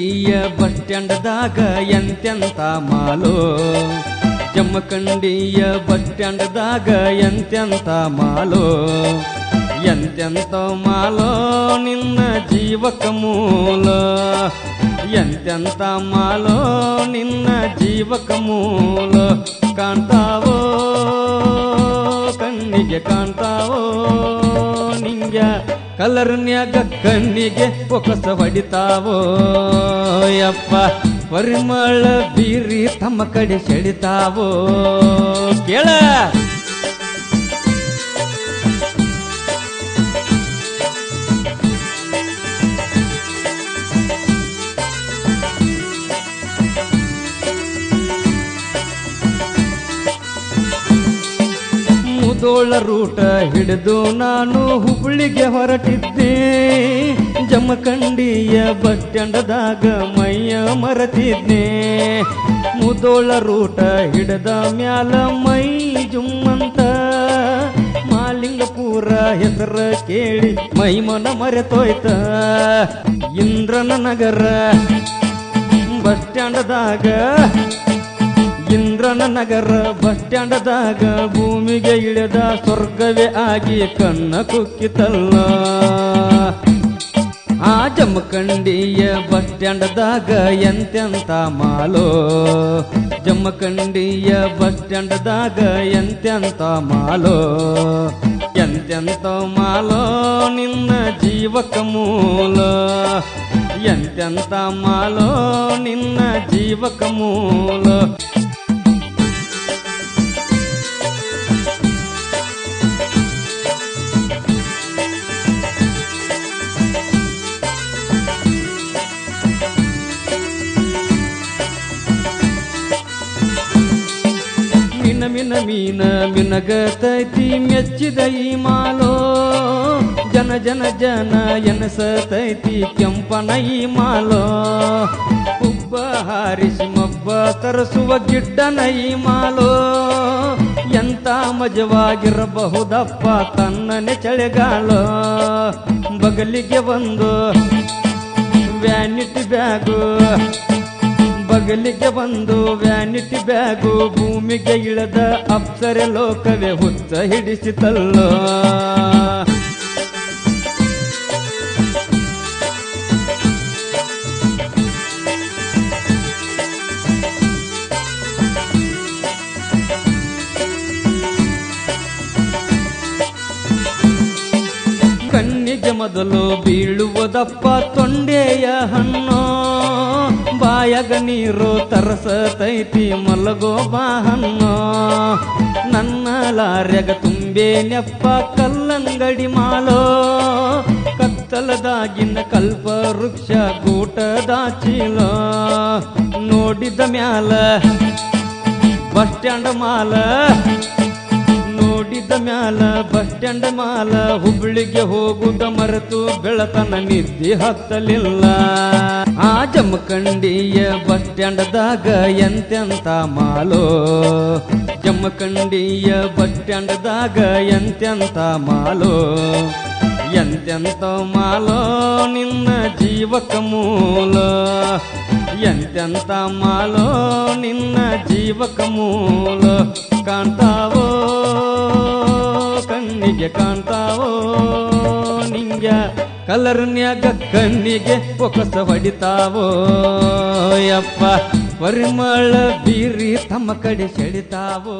ಜಮಖಂಡಿಯ bus ಸ್ಟ್ಯಾಂಡ್ದಾಗ ಎಂತೆಂತ ಮಾಲೋ? ಜಮಖಂಡಿಯ bus ಸ್ಟ್ಯಾಂಡ್ದಾಗ ಎಂತೆಂತ ಮಾಲೋ? ಎಂತೆಂತ ಮಾಲೋ ನಿನ್ನ ಜೀವಕ ಮೂಲ? ಎಂತೆಂತ ಮಾಲೋ ನಿನ್ನ ಜೀವಕ ಮೂಲ? ಕಾಣ್ತಾವೋ? ಕಣ್ಣಿಗೆ ಕಾಣ್ತಾವೋ? ನಿಂಗ ಕಲರ್ನ್ಯಾಗ ಕಣ್ಣಿಗೆ ಒಕಸ ಹೊಡಿತಾವೋ ಯಪ್ಪ. ಪರಿಮಳ ಬೀರಿ ತಮ್ಮ ಕಡೆ ಸೆಳಿತಾವೋ. ಕೇಳ ಮುದೋಳ ರೂಟ ಹಿಡಿದು ನಾನು ಹುಬ್ಳಿಗೆ ಹೊರಟಿದ್ದೆ. ಜಮಖಂಡಿಯ ಬಸ್ ಸ್ಟ್ಯಾಂಡದಾಗ ಮೈಯ ಮರೆತಿದ್ದೆ. ಮುದೋಳ ರೂಟ ಹಿಡಿದ ಮ್ಯಾಲ ಮೈ ಜುಮ್ಮಂತ. ಮಾಲಿಂಗಪುರ ಹೆಸರ ಕೇಳಿ ಮೈ ಮನ ಮರೆತೋಯ್ತ. ಇಂದ್ರನ ನಗರ ಬಸ್ ಸ್ಟ್ಯಾಂಡದಾಗ ಇಂದ್ರನ ನಗರ ಬಸ್ ಸ್ಟ್ಯಾಂಡದಾಗ ಭೂಮಿಗೆ ಇಳಿದ ಸ್ವರ್ಗವೇ ಆಗಿ ಕಣ್ಣ ಕುಕ್ಕಿತಲ್ಲ. ಆ ಜಮ್ಮಕಂಡಿಯ ಬಸ್ ಸ್ಟ್ಯಾಂಡದಾಗ ಎಂತೆಂತ ಮಾಲೋ. ಜಮ್ಮಕಂಡಿಯ ಬಸ್ ಸ್ಟ್ಯಾಂಡದಾಗ ಎಂತೆಂತ ಮಾಲೋ. ಎಂತೆಂತ ಮಾಲೋ ನಿನ್ನ ಜೀವಕ ಮೂಲ. ಎಂತೆಂತ ಮಾಲೋ ನಿನ್ನ ಜೀವಕ ಮೂಲ. ಮಿನ ಮಿನ ಮೀನ ಮಿನಗತೈತಿ, ಮೆಚ್ಚಿದ ಈ ಮಾಲೋ. ಜನ ಜನ ಜನ ಎನಸತೈತಿ, ಕೆಂಪನ ಈ ಮಾಲೋ. ಉಬ್ಬ ಹಾರಿಸಿ ಮಬ್ಬ ತರಸುವ ಗಿಡ್ಡನ ಈ ಮಾಲೋ. ಎಂತ ಮಜವಾಗಿರಬಹುದಪ್ಪ ತನ್ನನೆ ಚಳಿಗಾಲೋ. ಬಗಲಿಗೆ ಒಂದು ವ್ಯಾನಿಟಿ ಬ್ಯಾಗು. ಬಗಲಿಗೆ ಬಂದು ವ್ಯಾನಿಟಿ ಬ್ಯಾಗು ಭೂಮಿಗೆ ಇಳದ ಅಪ್ಸರೆ ಲೋಕವೇ ಹುಚ್ಚ ಹಿಡಿಸಿತಲ್ಲೋ. ಕಣ್ಣಿಗೆ ಮೊದಲು ಬೀಳುವುದಪ್ಪ ತೊಂಡೆಯ ಹಣ್ಣು. ಬಾಯಗ ನೀರು ತರಸತೈತಿ ಮಲಗೋ ಬಾಹನ್ನ ನನ್ನ ಲಾರ್ಯಗ ತುಂಬೇನೆಪ್ಪ ಕಲ್ಲಂಗಡಿ ಮಾಲೋ. ಕತ್ತಲದಾಗಿನ ಕಲ್ಪ ವೃಕ್ಷ ಗೂಟದ ಚೀಲೋ. ನೋಡಿದ ಮ್ಯಾಲ ಬಸ್ ಸ್ಟ್ಯಾಂಡ್ ಮಾಲ. ನೋಡಿದ ಮ್ಯಾಲ ಬಸ್ ಸ್ಟ್ಯಾಂಡ್ ಮಾಲ ಹುಬ್ಳಿಗೆ ಹೋಗುದ ಮರೆತು ಬೆಳತನ ನಿದ್ದೆ ಹತ್ತಲಿಲ್ಲ. ಆ ಜಮಖಂಡಿಯ ಬಸ್ ಸ್ಟ್ಯಾಂಡ್ದಾಗ ಎಂತೆಂತ ಮಾಲೋ? ಜಮಖಂಡಿಯ ಬಸ್ ಸ್ಟ್ಯಾಂಡ್ದಾಗ ಎಂತೆಂತ ಮಾಲೋ? ಎಂತೆಂತ ಮಾಲೋ ನಿನ್ನ ಜೀವಕ ಮೂಲ? ಎಂತೆಂತ ಮಾಲೋ ನಿನ್ನ ಜೀವಕ ಮೂಲ? ಕಾಣ್ತಾವೋ? ಕಣ್ಣಿಗೆ ಕಾಣ್ತಾವೋ ನಿಂಗ ಕಲರ್ನ್ಯಾಗ ಕಣ್ಣಿಗೆ ಫೋಕಸ್ ಹೊಡಿತಾವೋ ಯಪ್ಪ ಪರಿಮಳ ಬೀರಿ ತಮ್ಮ ಕಡೆ ಸೆಳಿತಾವೋ.